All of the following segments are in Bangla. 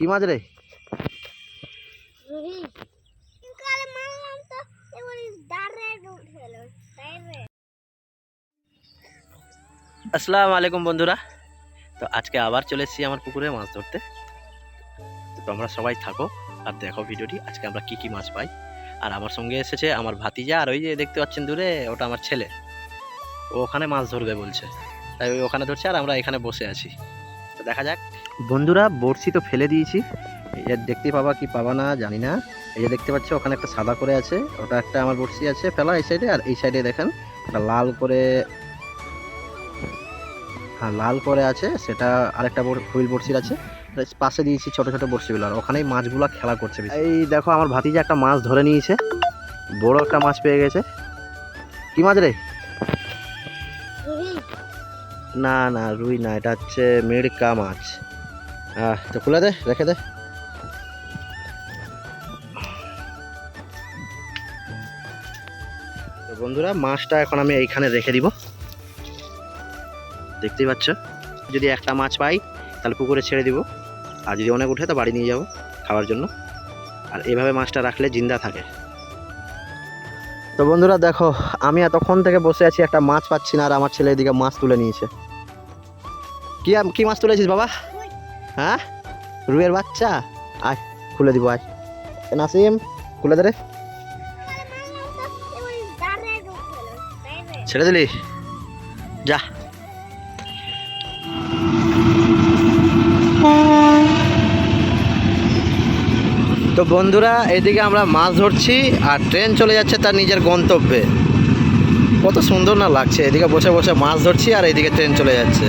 কি মাছ রে? আসসালামু আলাইকুম বন্ধুরা। তো আজকে আবার চলে এসেছি আমার পুকুরে মাছ ধরতে। তো তোমরা সবাই থাকো আর দেখো ভিডিওটি আজকে আমরা কি কি মাছ পাই। আর আমার সঙ্গে এসেছে আমার ভাতিজা আর ওই যে দেখতে পাচ্ছেন দূরে ওটা আমার ছেলে। ও ওখানে মাছ ধরবে বলছে। তাই ওই ওখানে ধরছে আর আমরা এখানে বসে আছি। তো দেখা যাক। বন্ধুরা, বড়শি তো ফেলে দিয়েছি। যে দেখতে পাবা কি পাবা না, জানি না। এই যে দেখতে পাচ্ছ, ওখানে একটা সাদা করে আছে। ওটা একটা আমার বড়শি আছে, ফেলা এই সাইডে। আর এই সাইডে দেখেন একটা লাল করে হ্যাঁ লাল করে আছে। সেটা আরেকটা হুইল বড়শির আছে। পাশে দিয়েছি ছোট ছোট বড়শিগুলো। আর ওখানেই মাছগুলো খেলা করছে এই দেখো, আমার ভাতিজা একটা মাছ ধরে নিয়েছে। বড় একটা মাছ পেয়ে গেছে। কি মাছ রে? না না রুই না এটা হচ্ছে মিড়কা মাছ। আহ, তো খুলে দে রেখে দে। বন্ধুরা মাছটা এখন আমি এইখানে রেখে দিব। দেখতেই পাচ্ছ? যদি একটা মাছ পাই তাহলে পুকুরে ছেড়ে দিব। আর যদি অনেক উঠে তো বাড়ি নিয়ে যাব খাওয়ার জন্য। আর এভাবে মাছটা রাখলে জিন্দা থাকে। তো বন্ধুরা দেখো, আমি এতক্ষণ থেকে বসে আছি, একটা মাছ পাচ্ছি না, আর আমার ছেলে এদিকে মাছ তুলে নিয়েছে। কি কি মাছ তুলেছিস বাবা? হ্যাঁ? রুইয়ের বাচ্চা? আয়, খুলে দিব, আয়। নাসিম, খুলে দে রে। ছেড়ে দিলি? যা। তো বন্ধুরা, এদিকে আমরা মাছ ধরছি আর ট্রেন চলে যাচ্ছে তার নিজের গন্তব্যে। কত সুন্দর না লাগছে, এদিকে বসে বসে মাছ ধরছি আর এদিকে ট্রেন চলে যাচ্ছে।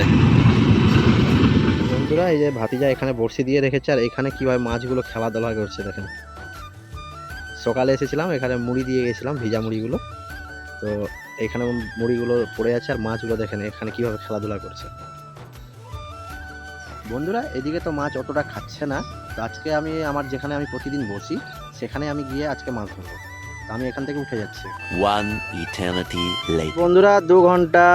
বন্ধুরা, এই যে ভাতিজা এখানে বড়শি দিয়ে রেখেছে আর এখানে কীভাবে মাছগুলো খেলাধুলা করছে দেখেন। সকালে এসেছিলাম, এখানে মুড়ি দিয়ে গেছিলাম, ভিজা মুড়িগুলো। তো এখানে মুড়িগুলো পড়ে আছে আর মাছগুলো দেখেন এখানে কীভাবে খেলাধুলা করছে। বন্ধুরা এদিকে তো মাছ অতটা খাচ্ছে না। তো আজকে আমি আমার যেখানে আমি প্রতিদিন বসি সেখানে আমি গিয়ে আজকে মাছ ধরবো। তো আমি এখান থেকে উঠে যাচ্ছি. বন্ধুরা দু ঘণ্টা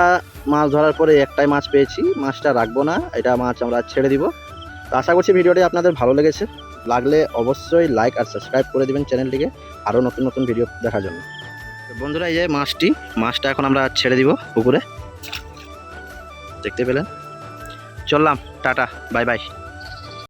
মাছ ধরার পরে একটাই মাছ পেয়েছি। মাছটা রাখব না এটা মাছ আমরা ছেড়ে দিব। তো আশা করছি ভিডিওটি আপনাদের ভালো লেগেছে। লাগলে অবশ্যই লাইক আর সাবস্ক্রাইব করে দিবেন চ্যানেলটিকে আরও নতুন নতুন ভিডিও দেখার জন্য। বন্ধুরা এই যে মাছটি মাছটা এখন আমরা ছেড়ে দিব পুকুরে। দেখতে পেলেন? চললাম টাটা বাই বাই।